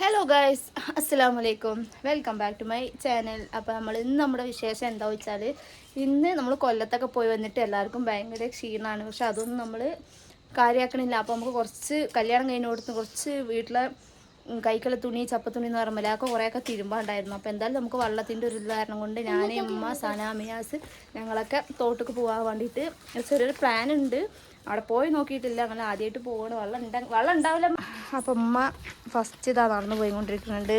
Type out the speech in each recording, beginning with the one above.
Hello guys അസ്സാം വലൈക്കും welcome back to my channel അപ്പോൾ നമ്മൾ ഇന്ന് നമ്മുടെ വിശേഷം എന്താ വെച്ചാൽ ഇന്ന് നമ്മൾ കൊല്ലത്തൊക്കെ പോയി വന്നിട്ട് എല്ലാവർക്കും ഭയങ്കര ക്ഷീണമാണ് പക്ഷെ അതൊന്നും നമ്മൾ കാര്യമാക്കണില്ല അപ്പോൾ നമുക്ക് കുറച്ച് കല്യാണം കഴിഞ്ഞ് കൊടുത്ത് കുറച്ച് വീട്ടിലെ കൈക്കുള്ള തുണി ചപ്പത്തുണി എന്ന് പറയുമ്പോൾ അതൊക്കെ കുറേയൊക്കെ തിരുമ്പാണ്ടായിരുന്നു. അപ്പോൾ എന്തായാലും നമുക്ക് വള്ളത്തിന്റെ ഒരു ഉദാഹരണം കൊണ്ട് ഞാൻ അമ്മ സനാമിയാസ് ഞങ്ങളൊക്കെ തോട്ടക്ക് പോകാൻ വേണ്ടിയിട്ട് ചെറിയൊരു പ്ലാൻ ഉണ്ട്. അവിടെ പോയി നോക്കിയിട്ടില്ല. അങ്ങനെ ആദ്യമായിട്ട് പോവാണ്. വെള്ളം ഉണ്ടാ വെള്ളം ഉണ്ടാവില്ല. അപ്പം ഉമ്മ ഫസ്റ്റ് ഇതാ നടന്ന് പോയിക്കൊണ്ടിരിക്കുന്നുണ്ട്.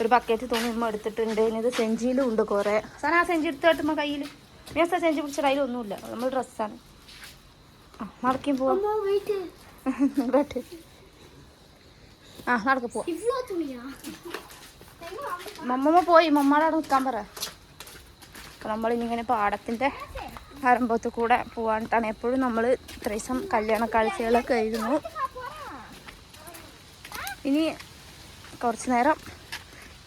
ഒരു ബക്കറ്റ് തുണി ഉമ്മ എടുത്തിട്ടുണ്ട്. ഇനി ഇത് സെഞ്ചിയിലും ഉണ്ട് കുറേ. സാധനം ആ സെഞ്ചി എടുത്തിട്ട് ഉമ്മ കയ്യിൽ മേസ സെഞ്ചി പിടിച്ച കയ്യിലൊന്നുമില്ല നമ്മൾ ഡ്രസ്സാണ് ആ നടക്കും പോവാം. ആ നടക്ക പോവാം. മമ്മമ്മ പോയി. മമ്മയുടെ അവിടെ നിൽക്കാൻ പറ. നമ്മളിങ്ങനെ പാടത്തിന്റെ ആരംഭത്തിൽ കൂടെ പോകാനിട്ടാണ് എപ്പോഴും നമ്മൾ ഇത്രയും കല്യാണ കാഴ്ചകളൊക്കെ ആയിരുന്നു. ഇനി കുറച്ച് നേരം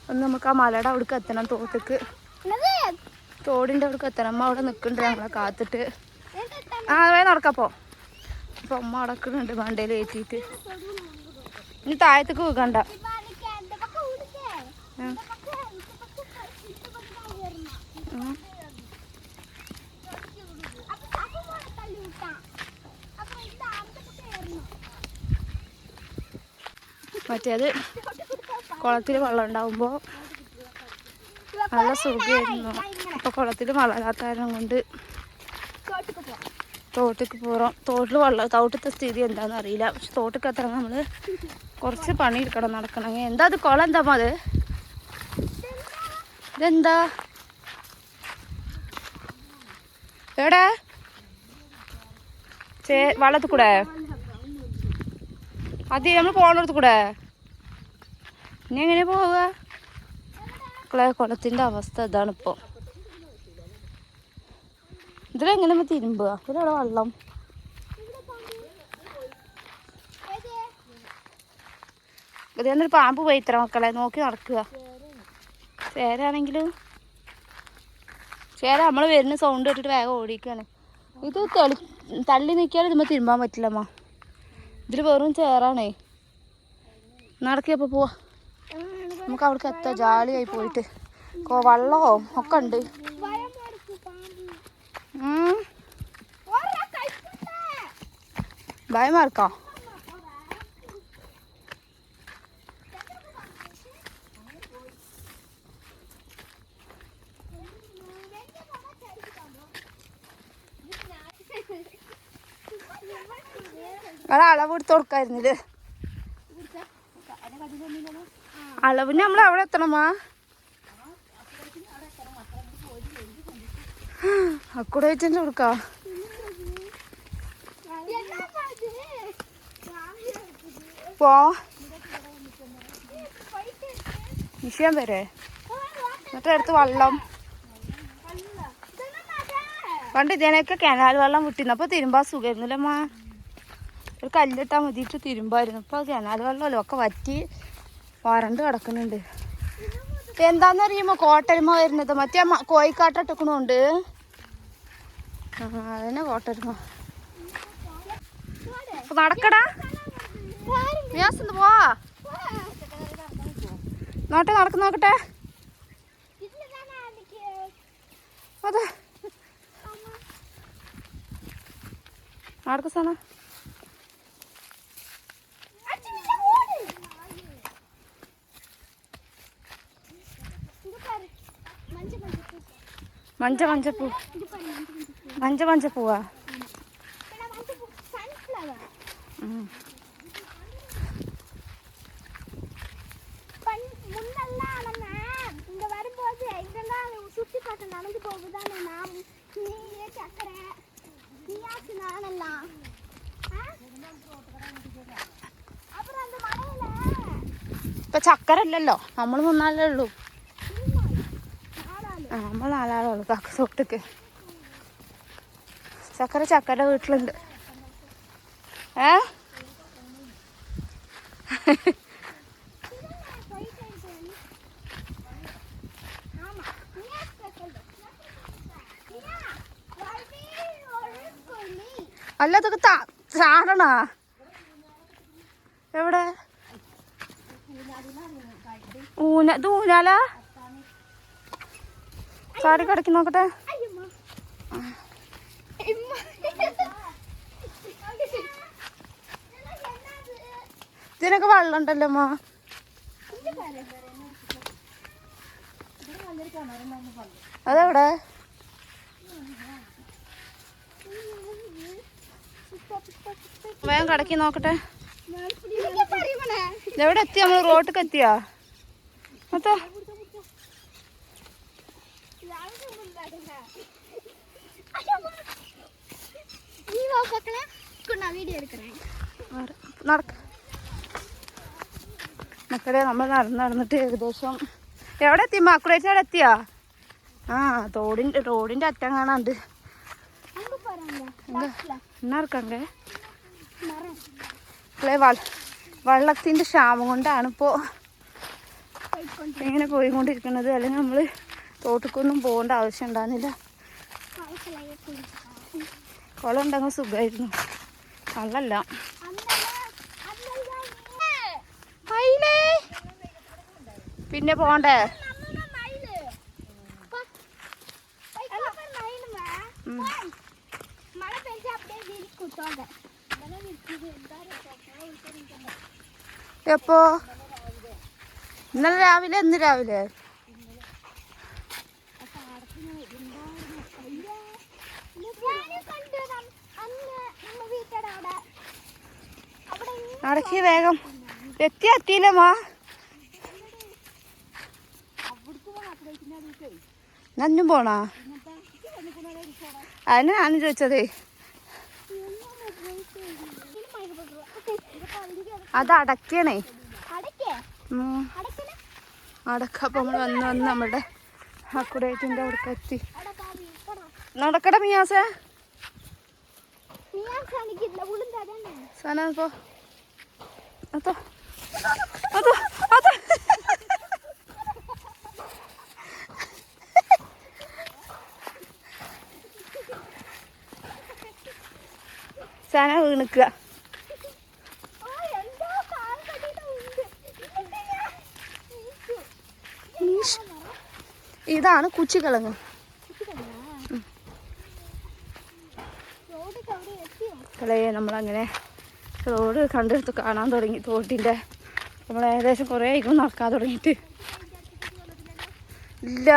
ഒന്ന് നമുക്ക് ആ മലയുടെ അവിടേക്ക് എത്തണം തോട്ടക്ക്. തോടിന്റെ അവിടേക്ക് എത്തണം. അമ്മ അവിടെ നിൽക്കുന്നുണ്ട് ഞങ്ങളെ കാത്തിട്ട്. ആ വേ നടക്കപ്പോ അപ്പോൾ അമ്മ അടക്കുന്നുണ്ട് മണ്ടയിൽ ഏറ്റിയിട്ട്. ഇനി താഴത്തേക്ക് വീക്കണ്ട ആ. ആ. മറ്റേത് കുളത്തിൽ വെള്ളം ഉണ്ടാവുമ്പോൾ നല്ല സുഖമായിരുന്നു അപ്പോൾ കുളത്തിൽ വളരാത്ത കാരണം കൊണ്ട് തോട്ടിക്ക് പോകാം തോട്ടിൽ വെള്ളം തോട്ടത്തെ സ്ഥിതി എന്താണെന്ന് അറിയില്ല. പക്ഷെ തോട്ടിക്ക് എത്ര നമ്മൾ കുറച്ച് പണി എടുക്കണം നടക്കണമെങ്കിൽ എന്താ അത് കുളം എന്താ അത്? ഇതെന്താ? എവിടെ? ചേ വള്ളത്തിൽ കൂടെ അത് നമ്മൾ പോകണടുത്ത് കൂടെ? ഇനി എങ്ങനെ പോവുക? മക്കളെ കുളത്തിന്റെ അവസ്ഥ ഇതാണ് ഇപ്പോൾ ഇതിലെങ്ങനെ തിരുമ്പുക? ഇതിലവിടെ വെള്ളം. ഒരു പാമ്പ് പോയി ഇത്ര മക്കളെ നോക്കി നടക്കുക. ചേരാണെങ്കിലും. ചേര നമ്മൾ വരുന്ന സൗണ്ട് കേട്ടിട്ട് വേഗം ഓടിക്കാണ് ഇത് തെളി തള്ളി നിൽക്കിയാൽ ഇതുമ്പോൾ തിരുമ്പാൻ പറ്റില്ലമ്മ ഇതിൽ വെറും ചേറാണേ. നടക്കിയപ്പോൾ പോവാ. നമുക്ക് അവിടേക്ക് എത്താം ജാളിയായി പോയിട്ട്. കോ വള്ളമോ? ഒക്കെ ഉണ്ട്. ഭയമാർക്കോ? നിങ്ങളെ അളവ് എടുത്ത് കൊടുക്കായിരുന്നില്ലേ? അളവിന് നമ്മൾ അവിടെ എത്തണമാ അക്കൂടെ വെച്ചു കൊടുക്ക. പോ. വിഷയം വരെ. എന്നിട്ട് അടുത്ത് വെള്ളം. പണ്ട് ഇതിനൊക്കെ കിണാൽ വെള്ളം വിട്ടിരുന്നു. തിരുമ്പാ സുഖമായിരുന്നില്ലമ്മ ഒരു കല്ലിട്ടാൽ മതിയിട്ട് തിരുമ്പായിരുന്നു. ഇപ്പൊ കിണാൽ വെള്ളമല്ലോ ഒക്കെ വറ്റി വരണ്ട് കിടക്കുന്നുണ്ട്. എന്താന്നറിയുമ്പോ കോട്ടരുമ വരുന്നത്. മറ്റേ കോയിക്കാട്ട കോഴിക്കാട്ടിട്ടക്കണുണ്ട് ആ അതന്നെ കോട്ടരുമ. നടക്കടാ. വ്യാസം പോവാ. നോട്ടെ നടക്ക് നോക്കട്ടെ അതെ. നടക്ക് സാധനം మంచి మంచి పువ్వు మంచి మంచి పువ్వా ഇപ്പൊ ചക്കരല്ലല്ലോ നമ്മൾ മുന്നാലേ ഉള്ളൂ നമ്മൾ നാലാളുള്ളൂ കാക്ക തോട്ടക്ക്. ചക്കര ചക്കരുടെ വീട്ടിലുണ്ട്. ഏ? അല്ല അതൊക്കെ ചാടണോ? എവിടെ? ഊന ഇത് ഊനാലാ? ചാടി കിടക്കി നോക്കട്ടെ. ഇതിനൊക്കെ വെള്ളം ഉണ്ടല്ലോ അമ്മ. അതെവിടെ വേഗം കടക്കി നോക്കട്ടെ. എവിടെ എത്തി നമ്മൾ റോട്ടിക്ക് എത്തിയാ മൊത്തോ നടക്ക. മക്കളെ നമ്മൾ നടന്ന് നടന്നിട്ട് ഏകദേശം എവിടെ എത്തി? മക്കുളേറ്റ് അവിടെ എത്തിയാ? ആ തോടിന്റെ റോഡിന്റെ അറ്റം കാണാണ്ട് എന്നാർക്കണ്ടേ വള്ളത്തിന്റെ മക്കളെ വെള്ളത്തിന്റെ ക്ഷാമം കൊണ്ടാണ് ഇപ്പോൾ പോയിക്കൊണ്ട് ഇങ്ങനെ പോയിക്കൊണ്ടിരിക്കുന്നത്. അല്ലെങ്കിൽ നമ്മൾ തോട്ടിക്കൊന്നും പോകേണ്ട ആവശ്യം ഉണ്ടാകുന്നില്ല. കുളം ഉണ്ടെങ്കിൽ സുഖമായിരുന്നു കള്ളല്ല പിന്നെ പോണ്ടേ? എപ്പോ? ഇന്നലെ രാവിലെ ഇന്ന് രാവിലെ? നടക്കി വേഗം. എത്തി എത്തിയില്ലമ്മാ നന്നും പോണാ? അതിന് ഞാനും ചോദിച്ചതേ. അത് അടക്കണേ. അടക്കേ. അപ്പൊ നമ്മൾ വന്ന് വന്ന് നമ്മുടെ അക്കുടേറ്റിന്റെ അവിടെ എത്തി. നടക്കട മിയാസേ. സനാ പോ. അതോ അതോ അതോ. സന വീണിക്കുക. ഇതാണ് കുച്ചിക്കിളങ്ങ്. കളയെ നമ്മളങ്ങനെ റോഡ് കണ്ടെടുത്ത് കാണാൻ തുടങ്ങി. തോട്ടിന്റെ നമ്മൾ ഏകദേശം കുറേ ആയിരിക്കും നടക്കാൻ തുടങ്ങിയിട്ട്. ഇല്ല.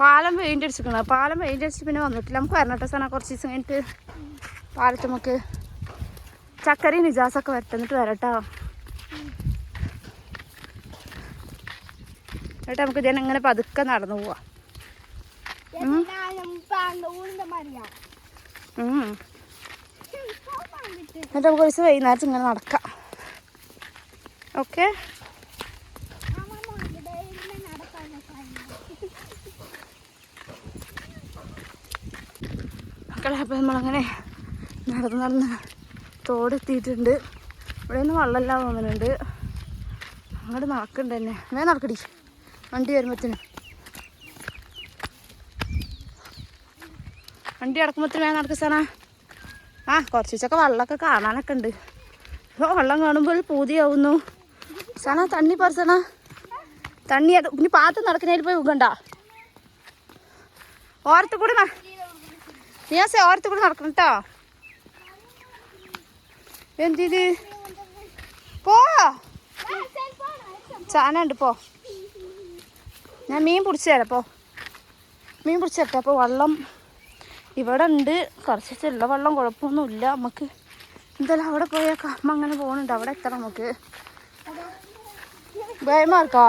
പാലം പെയിന്റ് അടിച്ചിരിക്കണം. പാലം പെയിന്റ് അടിച്ചിട്ട് പിന്നെ വന്നിട്ടില്ല. നമുക്ക് വരണട്ടെ സാധനം. കുറച്ച് ദിവസം കഴിഞ്ഞിട്ട് പാലത്ത് നമുക്ക് ചക്കരയും നിജാസൊക്കെ വരട്ടെന്നിട്ട് വരട്ടോ. എന്നിട്ട് നമുക്ക് ഇതിനെ ഇങ്ങനെ പതുക്കെ നടന്നു പോവാം. എന്നിട്ട് നമുക്ക് ഒരു വൈകുന്നേരത്ത് ഇങ്ങനെ നടക്കാം. ഓക്കെ മക്കളെ അപ്പം നമ്മളങ്ങനെ നടന്ന് നടന്ന് തോടെത്തിയിട്ടുണ്ട്. ഇവിടെ നിന്ന് വെള്ളമില്ല തോന്നുന്നുണ്ട് അങ്ങോട്ട് നടക്കണ്ട തന്നെ. വേ നടക്കടി. വണ്ടി വരുമ്പോഴത്തേനും. വണ്ടി അടക്കുമ്പോഴത്തേനും വേ നടക്കുക സാറാ. ആ കുറച്ചൊക്കെ വെള്ളമൊക്കെ കാണാനൊക്കെ ഉണ്ട്. അപ്പോൾ വെള്ളം കാണുമ്പോൾ പൂതിയാവുന്നു. സന തണ്ണി പറസണ തണ്ണി അത് ഇനി പാത്ത് നടക്കുന്നതിൽ പോയി ഉകണ്ട ഓർത്തുകൂടെ കൂടി ന- നിയാസെ ഓരത്ത് കൂടി നടക്കണം കേട്ടോ എന്തിത്? പോ. ചാനുണ്ട് പോ. ഞാൻ മീൻ പിടിച്ചു തരാം പോ. മീൻ പിടിച്ചു തരട്ടെ അപ്പോൾ വെള്ളം ഇവിടെ ഉണ്ട് കുറച്ച് ചെള്ള വെള്ളം കുഴപ്പമൊന്നുമില്ല. നമുക്ക് എന്തായാലും അവിടെ പോയേക്കാം. അമ്മ അങ്ങനെ പോകണുണ്ട് അവിടെ എത്ര നമുക്ക്. ഭയമാർക്കാ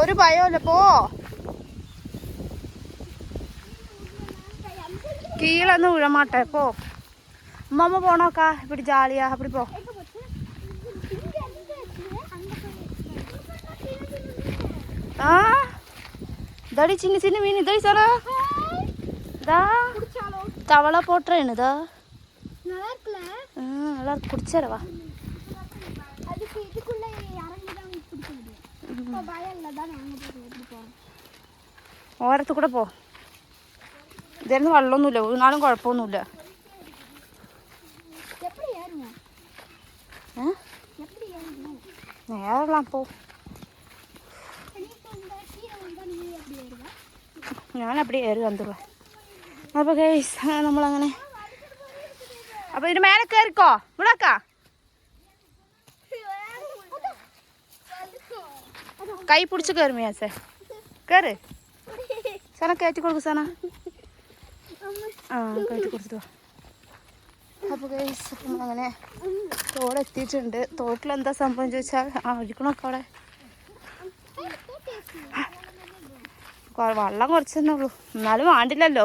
ഒരു ഭയമല്ല പോ. കീഴൊന്നും ഉഴമാട്ടെ. പോ. അമ്മമ്മ പോണോക്കാ. ഇപ്പിടി ജാളിയാ. അപ്പിടി പോ. ஆ இதாடி சின்ன சின்ன மீன் இதாடி சாரா இதா தவளை போட்டுறேன் இதா நல்லா இருக்குல்ல ம் நல்லா இருக்கு பிடிச்சிடவா அதுக்கு இதுக்குள்ள இறங்கி தான் பிடிக்க முடியும் இப்போ பயம் இல்லை தான் நாங்கள் போய் எப்படி போகிறோம் ஓரத்து கூட போ ഇതായിരുന്നു വെള്ളമൊന്നുമില്ല വീണാലും കുഴപ്പമൊന്നുമില്ല எப்படி ஏறுங்க ഞാൻ അവിടെ കയറി വന്നുള്ളൂ അപ്പോൾ ഗൈസ് നമ്മളങ്ങനെ അപ്പോൾ ഇതിന് മേലെ കയറിക്കോ വിളക്ക കൈ പിടിച്ച് കയറി മിയാസേ. കയറ് സന കയറ്റി കൊടുക്കും സന ആ കയറ്റി കൊടുത്തിട്ടോ അപ്പോൾ ഗൈസ് അങ്ങനെ തോടെത്തിയിട്ടുണ്ട്. തോട്ടിൽ എന്താ സംഭവം ചോദിച്ചാൽ ആ ഒഴിക്കണമൊക്കെ അവിടെ കൊ- വെള്ളം കുറച്ചെന്നു ഉള്ളൂ എന്നാലും വേണ്ടില്ലല്ലോ.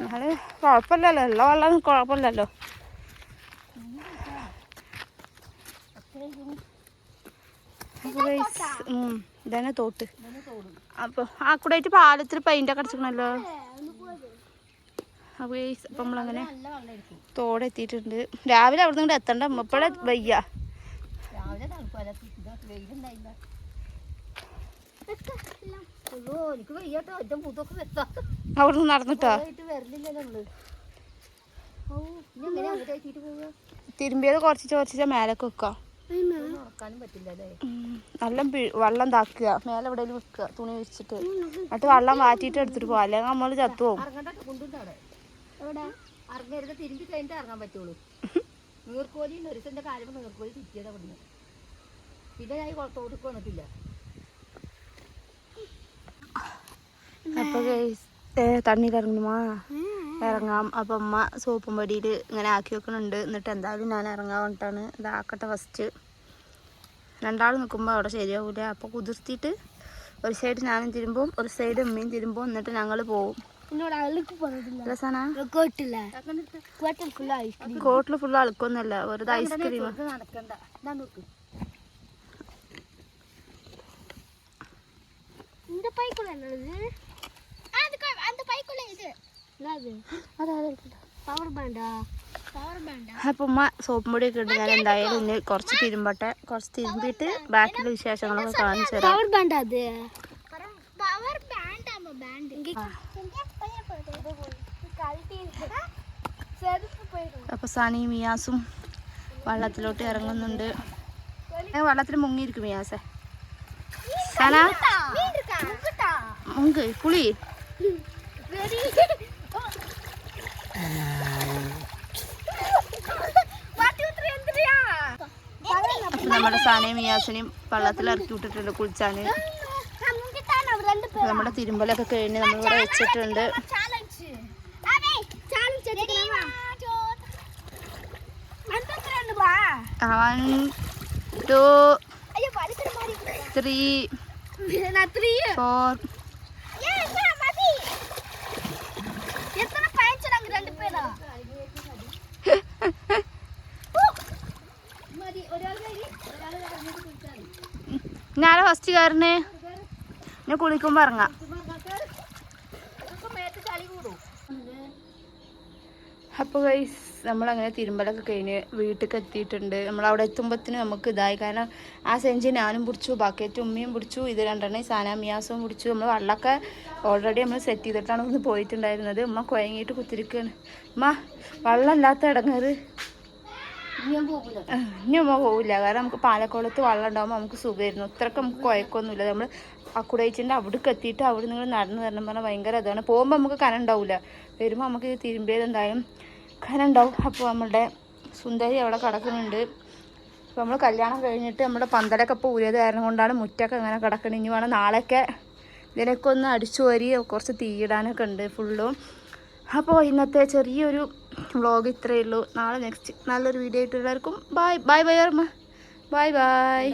എന്നാലും കുഴപ്പമില്ലല്ലോ. ഉള്ള വെള്ളം കുഴപ്പമില്ലല്ലോ. ഇതന്നെ തോട്ട്. അപ്പൊ ആ കൂടെ ആയിട്ട് പാലത്തിൽ പെയിന്റ് ഒക്കെ അടിച്ചിക്കണല്ലോ അപ്പൊ അപ്പൊ നമ്മളങ്ങനെ തോടെ എത്തിയിട്ടുണ്ട്. രാവിലെ അവിടെ നിന്ന് എത്തണ്ട. ഇപ്പോഴെ വയ്യ. രാവിലെ എനിക്ക് വയ്യാട്ടോ ഒറ്റ പുതൊക്കെ വെത്താ അവിടെ നിന്ന് നടന്നിട്ടോ? നമ്മൾ തിരുമ്പിയത് കുറച്ച് ചോർച്ച മേലൊക്കെ വെക്കാം. നല്ല വെള്ളം താക്കുക മേലെ എവിടെയും വെക്കുക തുണി വെച്ചിട്ട് എന്നിട്ട് വെള്ളം മാറ്റിട്ട് എടുത്തിട്ട് പോവാം. അല്ലെങ്കിൽ നമ്മൾ ചത്തു പോകും ഇറങ്ങണ്ട എവിടെ? ഇറങ്ങരുത് തിരുമ്പി കഴിഞ്ഞിട്ട് ഇറങ്ങാൻ പറ്റുള്ളൂ. നീർക്കോലി നെരിസന്റെ കാര്യം നീർക്കോലി തിരിച്ചത് അവിടുന്ന് പിന്നെ ഞാൻ തോട്ടിക്ക് അപ്പൊ guys, ഏ, തണ്ണി ഇറങ്ങുമാ? ഇറങ്ങാം. അപ്പം അമ്മ സോപ്പും പൊടിയിൽ ഇങ്ങനെ ആക്കി വെക്കണുണ്ട്. എന്നിട്ട് എന്തായാലും ഞാൻ ഇറങ്ങാൻ വേണ്ടിയിട്ടാണ് ഇതാക്കട്ടെ ഫസ്റ്റ് രണ്ടാൾ നിൽക്കുമ്പോൾ അവിടെ ശരിയാവില്ല അപ്പോൾ കുതിർത്തിയിട്ട് ഒരു സൈഡ് ഞാനും തിരുമ്പും ഒരു സൈഡ് അമ്മയും തിരുമ്പും. എന്നിട്ട് ഞങ്ങൾ പോവും. കോട്ടിൽ ഫുള്ള് അളുക്കൊന്നുമല്ല ഒരു ഐസ്ക്രീം നടക്കണ്ട. അപ്പൊ ഉമ്മ സോപ്പ് ഒക്കെ ഇട്ട് ഞാൻ എന്തായാലും ഇന്ന് കുറച്ച് തിരുമ്പട്ടെ. കുറച്ച് തിരുമ്പിട്ട് ബാക്കിയുള്ള വിശേഷങ്ങളൊക്കെ കാണിച്ചു തരാം അപ്പൊ സനി മിയാസും വള്ളത്തിലോട്ട് ഇറങ്ങുന്നുണ്ട്. വള്ളത്തിൽ മുങ്ങിയിരിക്കും മിയാസെ. സന? മുങ്ക് കുളി. നമ്മുടെ സാനയും മിയാസിനെയും വെള്ളത്തിൽ ഇറക്കി വിട്ടിട്ടുണ്ട് അപ്പോൾ നമ്മുടെ തിരുമ്പലൊക്കെ കഴിഞ്ഞ് നമ്മളിവിടെ വെച്ചിട്ടുണ്ട്. വൺ ടു ത്രീ ഫോർ ഞാനാ ഫസ്റ്റ് കയറിന് ഞാൻ കുളിക്കുമ്പോൾ ഇറങ്ങാം. അപ്പോൾ ഗൈസ് നമ്മളങ്ങനെ തിരുമ്പലൊക്കെ കഴിഞ്ഞ് വീട്ടിലേക്ക് എത്തിയിട്ടുണ്ട്. നമ്മളവിടെ എത്തുമ്പോത്തിന് നമുക്ക് ഇതായി. കാരണം ആ സെഞ്ചി ഞാനും പിടിച്ചു ബക്കറ്റ് ഉമ്മയും പിടിച്ചു ഇത് രണ്ടെണ്ണം സാനാ മിയാസും പിടിച്ചു. നമ്മൾ വെള്ളമൊക്കെ ഓൾറെഡി നമ്മൾ സെറ്റ് ചെയ്തിട്ടാണ് ഒന്ന് പോയിട്ടുണ്ടായിരുന്നത്. ഉമ്മ കുഴങ്ങിയിട്ട് കുത്തിരിക്കുകയാണ് ഉമ്മ വെള്ളമില്ലാത്ത ഇടങ്ങേറ്. ഞാൻ ഇനി ഉമ്മ പോവില്ല. കാരണം നമുക്ക് പാലക്കുളത്ത് വെള്ളം ഉണ്ടാകുമ്പോൾ നമുക്ക് സുഖമായിരുന്നു. അത്രയ്ക്ക് നമുക്ക് കുഴക്കമൊന്നുമില്ല നമ്മൾ അക്കുടയിച്ചിന്റെ അവിടേക്ക് എത്തിയിട്ട് അവിടെ നിങ്ങൾ നടന്നു വരണം പറഞ്ഞാൽ ഭയങ്കര ഇതാണ്. പോകുമ്പോൾ നമുക്ക് കനം ഉണ്ടാവില്ല വരുമ്പോൾ നമുക്ക് തിരുമ്പിയത് എന്തായാലും കനം ഉണ്ടാവും. അപ്പോൾ നമ്മളുടെ സുന്ദരി അവിടെ കിടക്കുന്നുണ്ട്. അപ്പോൾ നമ്മൾ കല്യാണം കഴിഞ്ഞിട്ട് നമ്മുടെ പന്തലൊക്കെ ഇപ്പോൾ ഊരിയത് കാരണം കൊണ്ടാണ് മുറ്റൊക്കെ അങ്ങനെ കിടക്കുന്നത് ഇനി വേണം നാളെയൊക്കെ ഇതിനൊക്കെ ഒന്ന് അടിച്ചു വരി കുറച്ച് തീയിടാനൊക്കെ ഉണ്ട് ഫുള്ളും അപ്പോൾ ഇന്നത്തെ ചെറിയൊരു വ്ളോഗ് ഇത്രയേ ഉള്ളൂ. നാളെ നെക്സ്റ്റ് നല്ലൊരു വീഡിയോ ആയിട്ട് എല്ലാവർക്കും bye bye bye bye bye